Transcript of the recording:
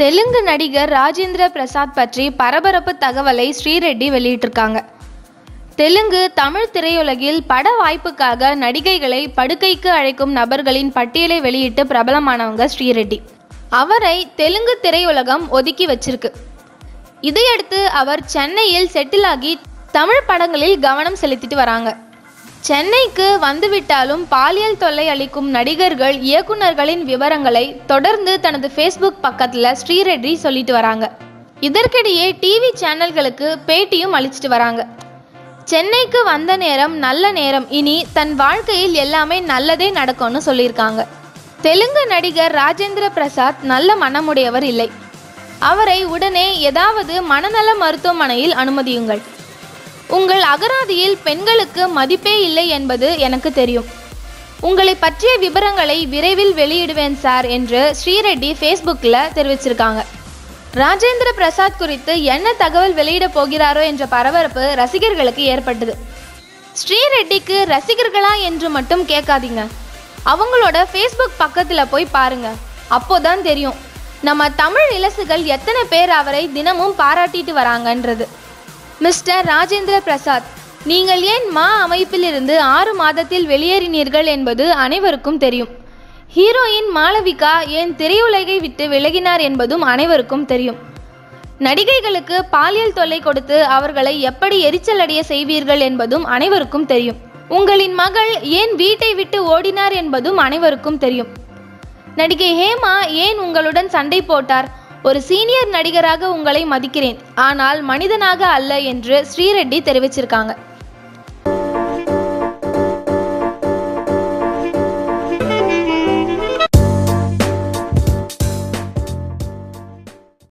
தெலுங்கு நடிகர் ராஜேந்திர பிரசாத் பற்றி பரபரப்பு தகவலை ஸ்ரீரெட்டி வெளியிட்டிருக்காங்க. தெலுங்கு தமிழ் திரையுலகில் பட வாய்ப்புக்காக நடிகைகளை படுக்கைக்கு அழைக்கும் நபர்களின் பட்டியலை வெளியிட்டு பிரபலமானவங்க ஸ்ரீரெட்டி. அவரை தெலுங்கு திரையுலகம் ஒதுக்கி வச்சிருக்கு. இதையடுத்து அவர் சென்னையில் செட்டிலாகி தமிழ் படங்களில் கவனம் செலுத்திட்டு வராங்க. சென்னைக்கு வந்துவிட்டாலும் பாலியல் தொல்லை அளிக்கும் நடிகர்கள் இயக்குனர்களின் விவரங்களை தொடர்ந்து தனது ஃபேஸ்புக் பக்கத்தில் ஸ்ரீரெட்டி சொல்லிட்டு வராங்க. இதற்கிடையே டிவி சேனல்களுக்கு பேட்டியும் அளிச்சிட்டு வராங்க. சென்னைக்கு வந்த நேரம் நல்ல நேரம் இனி தன் வாழ்க்கையில் எல்லாமே நல்லதே நடக்கும்னு சொல்லியிருக்காங்க. தெலுங்கு நடிகர் ராஜேந்திர பிரசாத் நல்ல மனமுடையவர் இல்லை. அவரை உடனே ஏதாவது மனநல மருத்துவமனையில் அனுமதியுங்கள். உங்கள் அகராதியில் பெண்களுக்கு மதிப்பே இல்லை என்பது எனக்கு தெரியும். உங்களை பற்றிய விவரங்களை விரைவில் வெளியிடுவேன் சார் என்று ஸ்ரீரெட்டி ஃபேஸ்புக்கில் தெரிவிச்சிருக்காங்க. ராஜேந்திர பிரசாத் குறித்து என்ன தகவல் வெளியிடப் போகிறாரோ என்ற பரபரப்பு ரசிகர்களுக்கு ஏற்பட்டது. ஸ்ரீரெட்டிக்கு ரசிகர்களா என்று மட்டும் கேட்காதீங்க. அவங்களோட ஃபேஸ்புக் பக்கத்தில் போய் பாருங்க. அப்போதான் தெரியும். நம்ம தமிழ் இலசுகள் எத்தனை பேர் அவரை தினமும் பாராட்டிட்டு வராங்கன்றது. மிஸ்டர் ராஜேந்திர பிரசாத் நீங்கள் ஏன் மா அமைப்பிலிருந்து ஆறு மாதத்தில் வெளியேறினீர்கள் என்பது அனைவருக்கும் தெரியும். ஹீரோயின் மாளவிகா ஏன் திரையுலகை விட்டு விலகினார் என்பதும் அனைவருக்கும் தெரியும். நடிகைகளுக்கு பாலியல் தொல்லை கொடுத்து அவர்களை எப்படி எரிச்சல் அடைய செய்வீர்கள் என்பதும் அனைவருக்கும் தெரியும். உங்களின் மகள் ஏன் வீட்டை விட்டு ஓடினார் என்பதும் அனைவருக்கும் தெரியும். நடிகை ஹேமா ஏன் உங்களுடன் சண்டை போட்டார்? ஒரு சீனியர் நடிகராக உங்களை மதிக்கிறேன். ஆனால் மனிதனாக அல்ல என்று ஸ்ரீரெட்டி தெரிவிச்சிருக்காங்க.